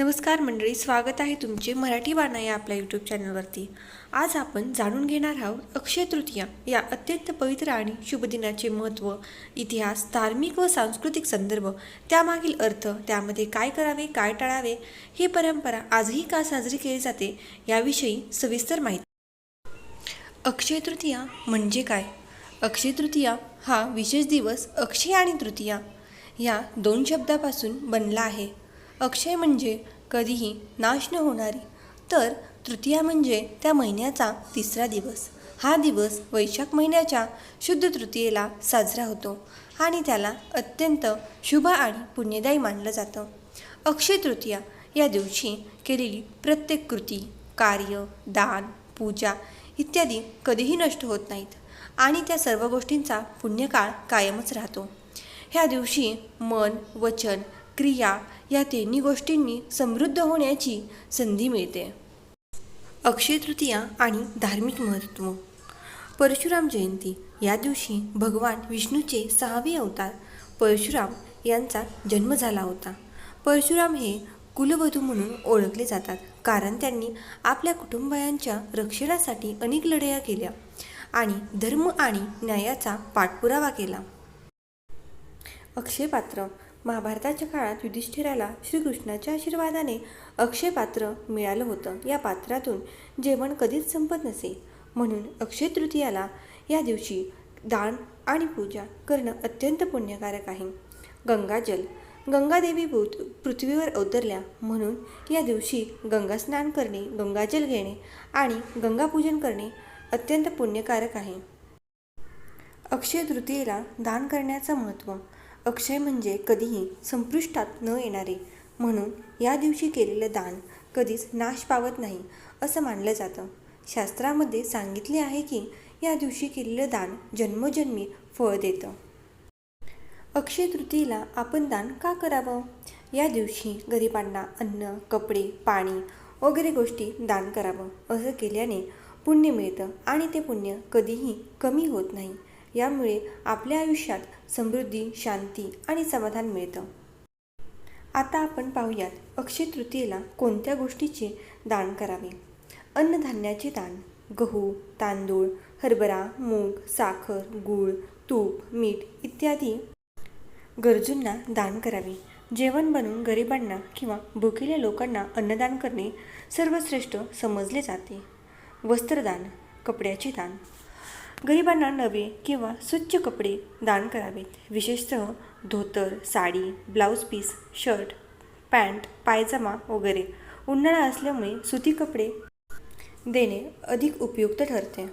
नमस्कार मंडळी स्वागत आहे तुमचे मराठी बाणा या आपल्या यूट्यूब चॅनलवरती आज आपण जाणून घेणार आहोत अक्षय तृतीया या अत्यंत पवित्र आणि शुभ दिनाचे महत्त्व इतिहास धार्मिक व सांस्कृतिक संदर्भ त्यामागील अर्थ त्यामध्ये काय करावे काय टाळावे ही परंपरा आजही का साजरी केली जाते याविषयी सविस्तर माहिती. अक्षय तृतीया म्हणजे काय? अक्षय तृतीया हा विशेष दिवस अक्षय आणि तृतीया या दोन शब्दापासून बनला आहे. अक्षय म्हणजे कधीही नाश न होणारी. तर तृतीया म्हणजे त्या महिन्याचा तिसरा दिवस. हा दिवस वैशाख महिन्याच्या शुद्ध तृतीयेला साजरा होतो आणि त्याला अत्यंत शुभ आणि पुण्यदायी मानलं जातं. अक्षय तृतीया या दिवशी केलेली प्रत्येक कृती कार्य दान पूजा इत्यादी कधीही नष्ट होत नाहीत आणि त्या सर्व गोष्टींचा पुण्यकाळ कायमच राहतो. ह्या दिवशी मन वचन क्रिया या तिन्ही गोष्टींनी समृद्ध होण्याची संधी मिळते. अक्षय तृतीया आणि धार्मिक महत्त्व. परशुराम जयंती या दिवशी भगवान विष्णूचे सहावे अवतार परशुराम यांचा जन्म झाला होता. परशुराम हे कुलवधू म्हणून ओळखले जातात कारण त्यांनी आपल्या कुटुंबायांच्या रक्षणासाठी अनेक लढाया केल्या आणि धर्म आणि न्यायाचा पाठपुरावा केला. अक्षय पात्र महाभारताच्या काळात युधिष्ठिराला श्रीकृष्णाच्या आशीर्वादाने अक्षय पात्र मिळालं होतं. या पात्रातून जेवण कधीच संपत नसे. म्हणून अक्षय तृतीयाला या दिवशी दान आणि पूजा करणं अत्यंत पुण्यकारक आहे. गंगाजल गंगादेवी भूत पृथ्वीवर अवतरल्या म्हणून या दिवशी गंगा स्नान करणे गंगाजल घेणे आणि गंगापूजन करणे अत्यंत पुण्यकारक आहे. अक्षय तृतीयेला दान करण्याचं महत्त्व. अक्षय म्हणजे कधीही संपृष्टात न येणारे. म्हणून या दिवशी केलेलं दान कधीच नाश पावत नाही असं मानलं जातं. शास्त्रामध्ये सांगितले आहे की या दिवशी केलेलं दान जन्मोजन्मी फळ देतं. अक्षय तृतीयेला आपण दान का करावं? या दिवशी गरिबांना अन्न कपडे पाणी वगैरे गोष्टी दान करावं असं केल्याने पुण्य मिळतं आणि ते पुण्य कधीही कमी होत नाही. यामुळे आपल्या आयुष्यात समृद्धी शांती आणि समाधान मिळतं. आता आपण पाहूयात अक्षय तृतीयेला कोणत्या गोष्टीचे दान करावे? अन्नधान्याचे दान गहू तांदूळ हरभरा मूग साखर गूळ तूप मीठ इत्यादी गरजूंना दान करावे. जेवण बनवून गरिबांना किंवा भुकेल्या लोकांना अन्नदान करणे सर्वश्रेष्ठ समजले जाते. वस्त्रदान कपड्याचे दान गरिबांना नवे किंवा स्वच्छ कपडे दान करावेत विशेषतः धोतर sari blouse piece shirt pant pyjama वगैरे. उन्हाळा असल्यामुळे सुती कपडे देणे अधिक उपयुक्त ठरते.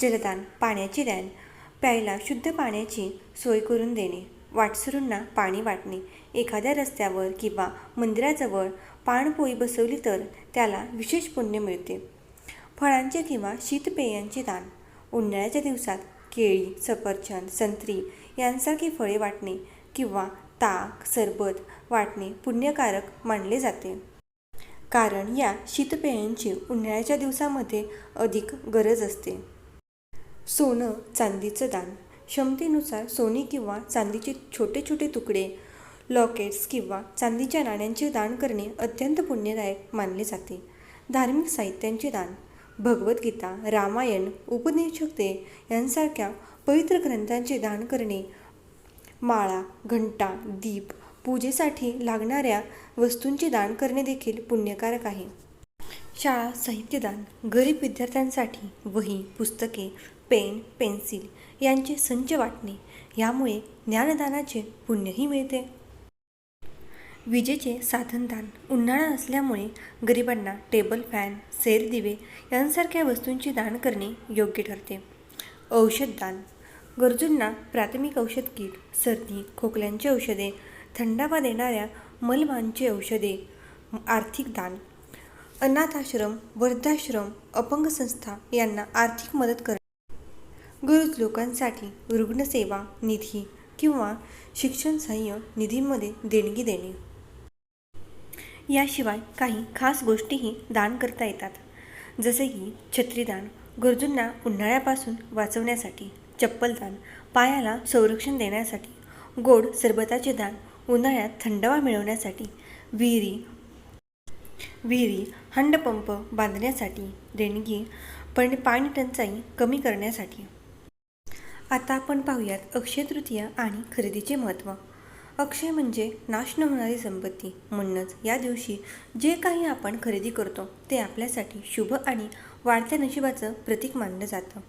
जलदान पाण्याची रॅन प्यायला शुद्ध पाण्याची सोय करून देणे. वाटसरूंना पाणी वाटणे. एखाद्या रस्त्यावर किंवा मंदिराजवळ पाणपोई बसवली तर त्याला विशेष पुण्य मिळते. फळांचे किंवा शीतपेयांचे दान. उन्हाळ्याच्या दिवसात केळी सफरचंद संत्री यांसारखी फळे वाटणे किंवा ताक सरबत वाटणे पुण्यकारक मानले जाते. कारण या शीतपेयांची उन्हाळ्याच्या दिवसामध्ये अधिक गरज असते. सोनं चांदीचं दान. क्षमतेनुसार सोने किंवा चांदीचे छोटे छोटे तुकडे लॉकेट्स किंवा चांदीच्या नाण्यांचे दान करणे अत्यंत पुण्यदायक मानले जाते. धार्मिक साहित्यांचे दान. भगवद्गीता रामायण उपनिषदे यांसारख्या पवित्र ग्रंथांचे दान करणे माळा घंटा दीप पूजेसाठी लागणाऱ्या वस्तूंचे दान करणे देखील पुण्यकारक आहे. शाळा साहित्यदान गरीब विद्यार्थ्यांसाठी वही पुस्तके पेन पेन्सिल यांचे संच वाटणे यामुळे ज्ञानदानाचे पुण्यही मिळते. विजेचे साधनदान उन्हाळा असल्यामुळे गरिबांना टेबल फॅन सेर दिवे यांसारख्या वस्तूंचे दान करणे योग्य ठरते. औषधदान गरजूंना प्राथमिक औषध किट सर्दी खोकल्यांची औषधे थंडावा देणाऱ्या मलमांची औषधे आर्थिक दान. अनाथाश्रम वृद्धाश्रम अपंग संस्था यांना आर्थिक मदत करणे गरज लोकांसाठी रुग्णसेवा निधी किंवा शिक्षण सहाय्य निधीमध्ये देणगी देणे. याशिवाय काही खास गोष्टीही दान करता येतात. जसे की छत्रीदान गरजूंना उन्हाळ्यापासून वाचवण्यासाठी चप्पलदान पायाला संरक्षण देण्यासाठी गोड सरबताचे दान उन्हाळ्यात थंडावा मिळवण्यासाठी विहिरी विहिरी हंडपंप बांधण्यासाठी देणगी पण पाणी टंचाई कमी करण्यासाठी. आता आपण पाहूयात अक्षय तृतीया आणि खरेदीचे महत्त्व. अक्षय म्हणजे नाश न होणारी संपत्ती म्हणूनच या दिवशी जे काही आपण खरेदी करतो ते आपल्यासाठी शुभ आणि वाढत्या नशिबाचं प्रतीक मानलं जातं.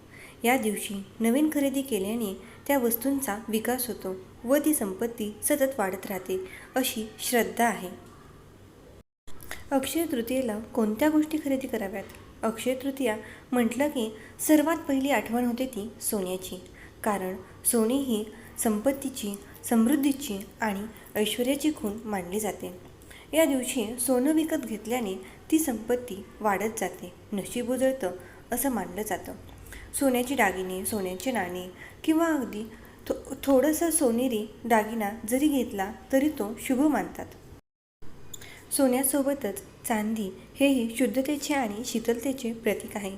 या दिवशी नवीन खरेदी केल्याने त्या वस्तूंचा विकास होतो व ती संपत्ती सतत वाढत राहते अशी श्रद्धा आहे. अक्षय तृतीयेला कोणत्या गोष्टी खरेदी कराव्यात? अक्षय तृतीया म्हटलं की सर्वात पहिली आठवण होते ती सोन्याची. कारण सोने ही संपत्तीची समृद्धीची आणि ऐश्वर्याची खूण मानली जाते. या दिवशी सोनं विकत घेतल्याने ती संपत्ती वाढत जाते नशीब उजळतं असं मानलं जातं. सोन्याची दागिने सोन्याचे नाणे किंवा अगदी थो थोडंसं सोनेरी दागिना जरी घेतला तरी तो शुभ मानतात. सोन्यासोबतच चांदी हेही शुद्धतेचे आणि शीतलतेचे प्रतीक आहे.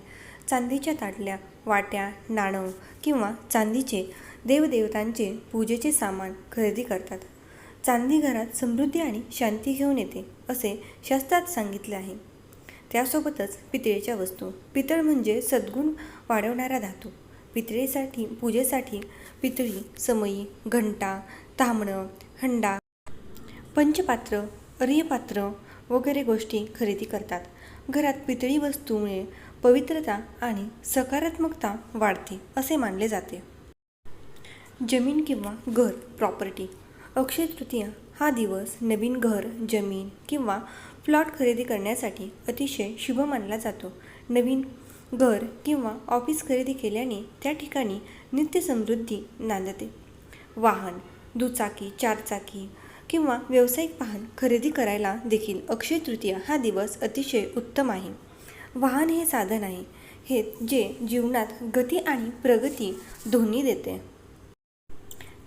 चांदीच्या ताटल्या वाट्या नाणं किंवा चांदीचे देवदेवतांचे पूजेचे सामान खरेदी करतात. चांदी घरात समृद्धी आणि शांती घेऊन येते असे शास्त्रात सांगितले आहे. त्यासोबतच पितळेच्या वस्तू. पितळ म्हणजे सद्गुण वाढवणारा धातू. पितळेसाठी पूजेसाठी पितळी समई घंटा तांबणं हंडा पंचपात्र अर्यपात्र वगैरे गोष्टी खरेदी करतात. घरात पितळी वस्तूमुळे पवित्रता आणि सकारात्मकता वाढते असे मानले जाते. जमीन किंवा घर प्रॉपर्टी अक्षय तृतीया हा दिवस नवीन घर जमीन किंवा प्लॉट खरेदी करण्यासाठी अतिशय शुभ मानला जातो. नवीन घर किंवा ऑफिस खरेदी केल्याने त्या ठिकाणी नित्य समृद्धी नांदते. वाहन दुचाकी चारचाकी किंवा व्यावसायिक वाहन खरेदी करायला देखील अक्षय तृतीया हा दिवस अतिशय उत्तम आहे. वाहन हे साधन आहे. हे जे जीवनात गती आणि प्रगती दोन्ही देते.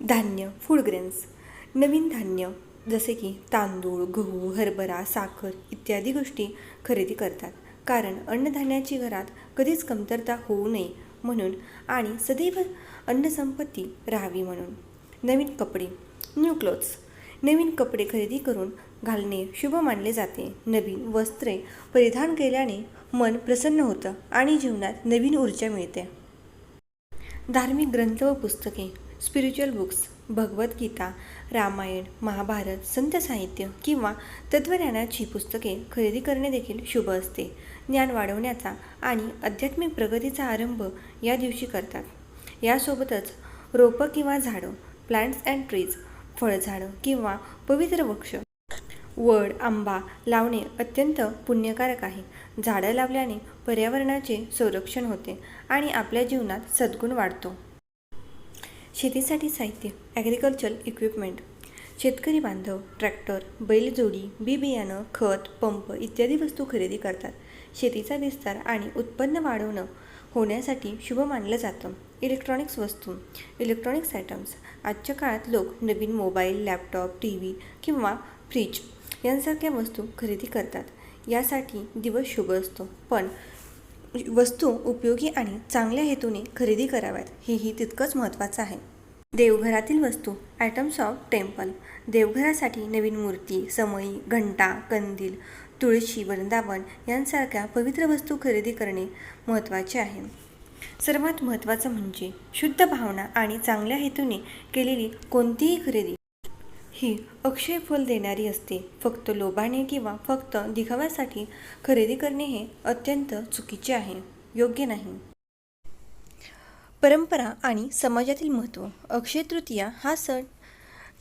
धान्य फूड ग्रेन्स नवीन धान्य जसे की तांदूळ गहू हरभरा साखर इत्यादी गोष्टी खरेदी करतात. कारण अन्नधान्याची घरात कधीच कमतरता होऊ नये म्हणून आणि सदैव अन्नसंपत्ती राहावी म्हणून. नवीन कपडे न्यू क्लोथ्स नवीन कपडे खरेदी करून घालणे शुभ मानले जाते. नवीन वस्त्रे परिधान केल्याने मन प्रसन्न होतं आणि जीवनात नवीन ऊर्जा मिळते. धार्मिक ग्रंथ व पुस्तके स्पिरिच्युअल बुक्स भगवद्गीता रामायण महाभारत संत साहित्य किंवा तत्वज्ञानाची पुस्तके खरेदी करणे देखील शुभ असते. ज्ञान वाढवण्याचा आणि आध्यात्मिक प्रगतीचा आरंभ या दिवशी करतात. यासोबतच रोपं किंवा झाडं प्लांट्स अँड ट्रीज फळझाडं किंवा पवित्र वृक्ष वड आंबा लावणे अत्यंत पुण्यकारक आहे. झाडं लावल्याने पर्यावरणाचे संरक्षण होते आणि आपल्या जीवनात सद्गुण वाढतो. शेतीसाठी साहित्य ॲग्रिकल्चर इक्विपमेंट शेतकरी बांधव ट्रॅक्टर बैलजोडी बी बियाणं खत पंप इत्यादी वस्तू खरेदी करतात. शेतीचा विस्तार आणि उत्पन्न वाढवणं होण्यासाठी शुभ मानलं जातं. इलेक्ट्रॉनिक्स वस्तू इलेक्ट्रॉनिक्स आयटम्स आजच्या काळात लोक नवीन मोबाईल लॅपटॉप टी व्ही किंवा फ्रीज यांसारख्या वस्तू खरेदी करतात. यासाठी दिवस शुभ असतो. पण वस्तू उपयोगी आणि चांगल्या हेतूने खरेदी कराव्यात. हेही तितकंच महत्त्वाचं आहे. देवघरातील वस्तू आयटम्स ऑफ टेम्पल देवघरासाठी नवीन मूर्ती समई घंटा कंदील तुळशी वृंदावन यांसारख्या पवित्र वस्तू खरेदी करणे महत्त्वाचे आहे. सर्वात महत्त्वाचं म्हणजे शुद्ध भावना आणि चांगल्या हेतूने केलेली कोणतीही खरेदी. ही अक्षय फल देणारी असते. फक्त लोभाने किंवा फक्त दिखाव्यासाठी खरेदी करणे हे अत्यंत चुकीचे आहे. योग्य नाही. परंपरा आणि समाजातील महत्त्व. अक्षय तृतीया हा सण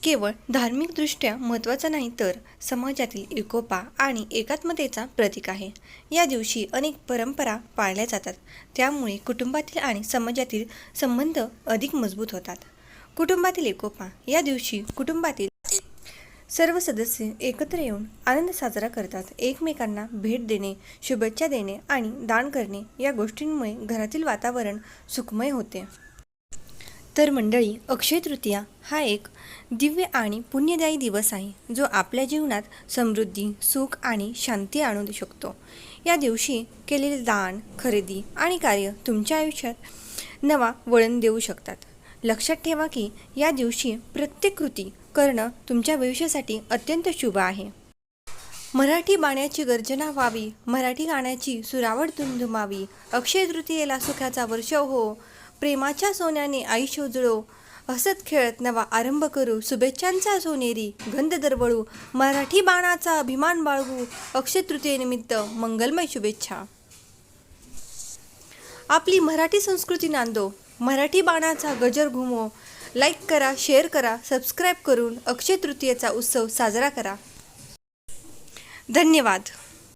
केवळ धार्मिकदृष्ट्या महत्त्वाचा नाही तर समाजातील एकोपा आणि एकात्मतेचा प्रतीक आहे. या दिवशी अनेक परंपरा पाळल्या जातात. त्यामुळे कुटुंबातील आणि समाजातील संबंध अधिक मजबूत होतात. कुटुंबातील एकोपा. या दिवशी कुटुंबातील सर्व सदस्य एकत्र येऊन आनंद साजरा करतात. एकमेकांना भेट देणे शुभेच्छा देणे आणि दान करणे या गोष्टींमुळे घरातील वातावरण सुखमय होते. तर मंडळी अक्षय तृतीया हा एक दिव्य आणि पुण्यदायी दिवस आहे जो आपल्या जीवनात समृद्धी सुख आणि शांती आणू शकतो. या दिवशी केलेले दान खरेदी आणि कार्य तुमच्या आयुष्यात नवा वळण देऊ शकतात. लक्षात ठेवा की या दिवशी प्रत्येक कृती करणं तुमच्या भविष्यासाठी अत्यंत शुभ आहे. मराठी बाण्याची गर्जना व्हावी मराठी गाण्याची सुरावड धुमधुमावी अक्षय तृतीयेला सुखाचा वर्षव हो प्रेमाच्या सोन्याने आयुष्य उजळो हसत खेळत नवा आरंभ करू शुभेच्छांचा सोनेरी गंध दरवळू मराठी बाणाचा अभिमान बाळगू अक्षय तृतीयेनिमित्त मंगलमय शुभेच्छा. आपली मराठी संस्कृती नांदो मराठी बाणाचा गजर घुमो लाईक करा शेअर करा सबस्क्राईब करून अक्षय तृतीयेचा उत्सव साजरा करा. धन्यवाद.